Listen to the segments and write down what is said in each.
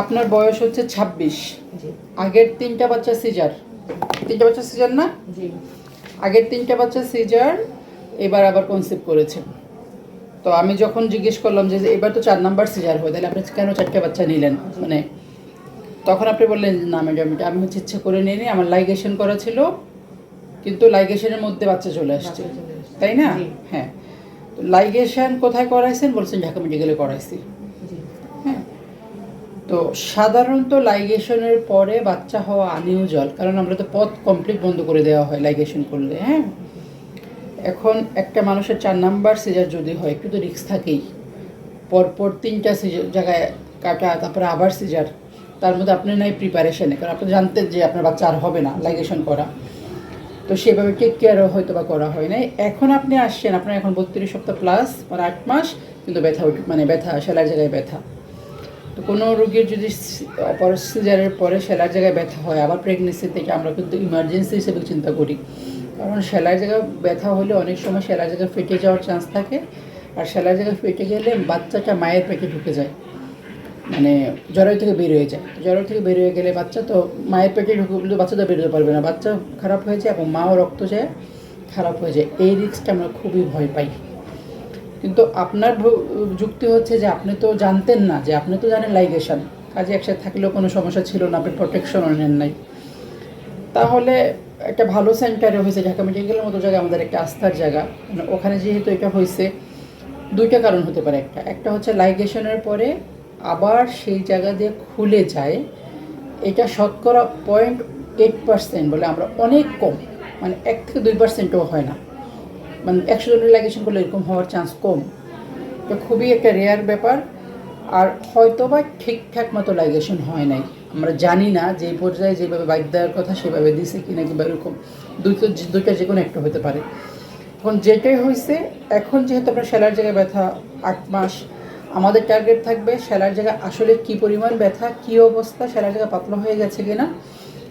আপনার বয়স হচ্ছে ছাব্বিশ। আগের তিনটা বাচ্চা সিজার। তিনটা বাচ্চা সিজার না? আগের তিনটা বাচ্চা সিজার এবার আবার কনসেপ্ট করেছে তো আমি যখন জিজ্ঞেস করলাম যে এবার তো চার নাম্বার সিজার হয় তাহলে আপনি কেন চারটে বাচ্চা নিলেন? মানে তখন আপনি বললেন না ম্যাডাম এটা আমি হচ্ছে ইচ্ছে করে নিয়ে আমার লাইগেশন করা ছিল কিন্তু লাইগেশনের মধ্যে বাচ্চা চলে আসছে। তাই না? হ্যাঁ। লাইগেশন কোথায় করাইছেন? বলছেন ঢাকা মেডিকেলে করাইছি। তো সাধারণত লাইগেশনের পরে বাচ্চা হওয়া আনইউজুয়াল কারণ আমরা তো পথ কমপ্লিট বন্ধ করে দেওয়া হয় লাইগেশন করলে হ্যাঁ? এখন একটা মানুষের চার নাম্বার সিজার যদি হয়, একটু তো রিস্ক থাকেই। পরপর তিনটা সিজার জায়গায় কাটা, তারপরে আবার সিজার তার মধ্যে আপনি নাই প্রিপারেশনে কারণ আপনি জানতেন যে আপনার বাচ্চা আর হবে না লাইগেশন করা। তো সেভাবে টেক কেয়ারও হয়তো বা করা হয় নাই। এখন আপনি আসছেন, আপনার এখন বত্রিশ সপ্তাহ প্লাস মানে আট মাস, কিন্তু ব্যথা মানে ব্যথা সেলার জায়গায় ব্যথা। তো কোনো রোগীর যদি সিজারের পরে সেলার জায়গায় ব্যথা হয়, আবার প্রেগনেন্সি থেকে আমরা কিন্তু ইমার্জেন্সি হিসেবে চিন্তা করি। কারণ সেলার জায়গায় ব্যথা হলে অনেক সময় সেলার জায়গায় ফেটে যাওয়ার চান্স থাকে, আর সেলার জায়গায় ফেটে গেলে বাচ্চাটা মায়ের পেটে ঢুকে যায়। মানে জ্বরের থেকে বের হয়ে যায়। জ্বরের থেকে বের হয়ে গেলে বাচ্চা তো মায়ের পেটে ঢুকে বাচ্চা তো বেরোতে পারবে না। বাচ্চা খারাপ হয়ে যায় এবং মাও রক্ত যায়, খারাপ হয়ে যায়। এই রিস্কটা আমরা খুবই ভয় পাই। কিন্তু আপনার যুক্তি হচ্ছে যে আপনি তো জানতেন না, যে আপনি তো জানেন লাইগেশন কাজে একসাথে থাকলেও কোনো সমস্যা ছিল না, আপনি প্রোটেকশনও নেন নাই। তাহলে একটা ভালো সেন্টারে হয়েছে, ঢাকা মেডিকেলের মতো জায়গা আমাদের একটা আস্থার জায়গা। মানে ওখানে যেহেতু এটা হয়েছে, দুইটা কারণ হতে পারে একটা। একটা হচ্ছে লাইগেশনের পরে আবার সেই জায়গা দিয়ে খুলে যায়, এটা শতকরা পয়েন্ট এইট পার্সেন্ট বলে আমরা অনেক কম মানে এক থেকে দুই পার্সেন্টও হয় না। মানে একশো জনের লাইগেশন করলে এরকম হওয়ার চান্স কম। তো খুবই একটা রেয়ার ব্যাপার। আর হয়তো বা ঠিকঠাক মতো লাইগেশন হয় নাই। আমরা জানি না যে পর্যায়ে যেভাবে বাইক দেওয়ার কথা সেভাবে দিছে কিনা কিংবা এরকম দুটো দুইটা যে কোনো একটা হতে পারে। এখন যেটাই হয়েছে এখন যেহেতু আপনার সেলার জায়গায় ব্যথা আট মাস, আমাদের টার্গেট থাকবে সেলার জায়গায় আসলে কি পরিমাণ ব্যথা, কি অবস্থা, সেলার জায়গা পাতলা হয়ে গেছে কিনা,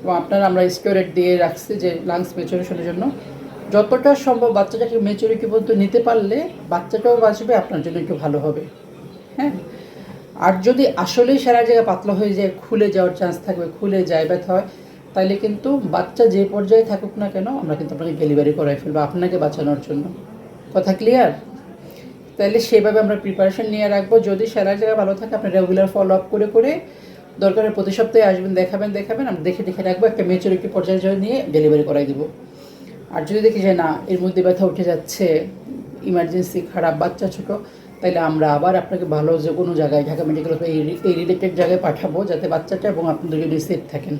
এবং আপনার আমরা স্টোরেট দিয়ে রাখছি যে লাংস ম্যাচুরেশনের জন্য। যতটা সম্ভব বাচ্চাটাকে মেচুরিটি পর্যন্ত নিতে পারলে বাচ্চাটাও বাঁচবে, আপনার জন্য একটু ভালো হবে। হ্যাঁ? আর যদি আসলেই সারা জায়গা পাতলা হয়ে যায়, খুলে যাওয়ার চান্স থাকবে, খুলে যায়, ব্যথা হয় তাহলে কিন্তু বাচ্চা যে পর্যায়ে থাকুক না কেন, আমরা কিন্তু আপনাকে ডেলিভারি করাই ফেলব আপনাকে বাঁচানোর জন্য। কথা ক্লিয়ার তাহলে সেভাবে আমরা প্রিপারেশন নিয়ে রাখব। যদি সারা জায়গা ভালো থাকে, আপনি রেগুলার ফলো আপ করে করে দরকারের প্রতি সপ্তাহে আসবেন, দেখাবেন দেখাবেন আমরা দেখে দেখে রাখব, একটা মেচুরিটি পর্যায়ে নিয়ে ডেলিভারি করাই দিব। আর যদি দেখি যে না, এর মধ্যে ব্যথা উঠে যাচ্ছে ইমার্জেন্সি খারাপ, বাচ্চা ছোট তাহলে আমরা আবার আপনাকে ভালো যে কোনো জায়গায়, ঢাকা মেডিকেল এই এই রিলেটেড জায়গায় পাঠাবো, যাতে বাচ্চাটা এবং আপনাদের যদি সেফ থাকেন।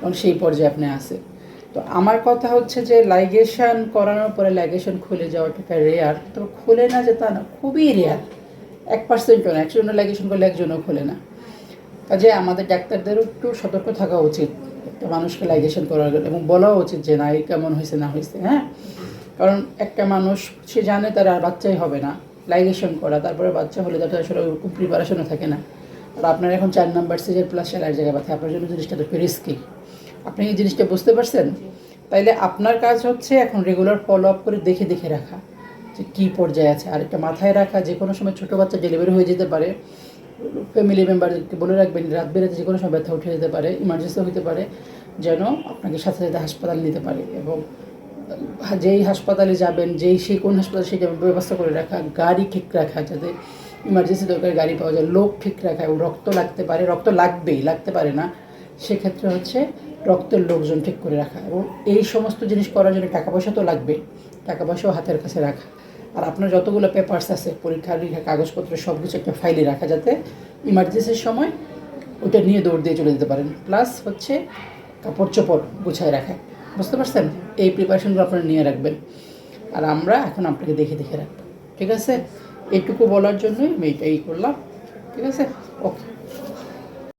এবং সেই পর্যায়ে আপনি আসে তো আমার কথা হচ্ছে যে লাইগেশন করানোর পরে লাইগেশন খুলে যাওয়াটা রেয়ার তো খুলে না যে তা না, খুবই রেয়ার এক পার্সেন্টও না, একজনের লাইগেশন করলে একজনও খোলে না। কাজে আমাদের ডাক্তারদেরও একটু সতর্ক থাকা উচিত। একটা মানুষকে লাইগেশন করার এবং বলাও উচিত যে না, এই কেমন হয়েছে, না হয়েছে হ্যাঁ? কারণ একটা মানুষ, সে জানে তার আর বাচ্চাই হবে না। লাইগেশন করা, তারপরে বাচ্চা হলে তার আসলে ওরকম প্রিপারেশনও থাকে না। আর আপনার এখন চার নাম্বার সিজের প্লাস সেলার জায়গায় ব্যথা আপনার জন্য জিনিসটা তো রিস্কি আপনি এই জিনিসটা বুঝতে পারছেন? তাইলে আপনার কাজ হচ্ছে এখন রেগুলার ফলো আপ করে দেখে দেখে রাখা। যে কী পর্যায়ে আছে, আর একটা মাথায় রাখা যে কোনো সময় ছোটো বাচ্চা ডেলিভারি হয়ে যেতে পারে। ফ্যামিলি মেম্বারদেরকে বলে রাখবেন রাত বেরাতে যে কোনো সময় ব্যথা উঠে যেতে পারে ইমার্জেন্সি হতে পারে, যেন আপনাকে সাথে সাথে হাসপাতাল নিতে পারে এবং যেই হাসপাতালে যাবেন, যেই সেই কোন হাসপাতালে সেটা ব্যবস্থা করে রাখা, গাড়ি ঠিক রাখা যাতে ইমার্জেন্সি দরকার, গাড়ি পাওয়া যায়, লোক ঠিক রাখা এবং রক্ত লাগতে পারে, রক্ত লাগবেই, লাগতে পারে না, সেক্ষেত্রে হচ্ছে রক্তের লোকজন ঠিক করে রাখা এবং এই সমস্ত জিনিস করার জন্য টাকা পয়সা তো লাগবে টাকা পয়সাও হাতের কাছে রাখা। আর আপনার যতগুলো পেপার্স আছে, পরীক্ষা নিরীক্ষা কাগজপত্র সব কিছু একটা ফাইলে রাখা যাতে ইমার্জেন্সির সময় ওটা নিয়ে দৌড় দিয়ে চলে যেতে পারেন। প্লাস হচ্ছে কাপড় চোপড় গুছায় রাখা। বুঝতে পারছেন? এই প্রিপারেশনগুলো আপনারা নিয়ে রাখবেন। আর আমরা এখন আপনাকে দেখে দেখে রাখব। ঠিক আছে? এটুকু বলার জন্যই আমি এইটাই করলাম। ঠিক আছে? ওকে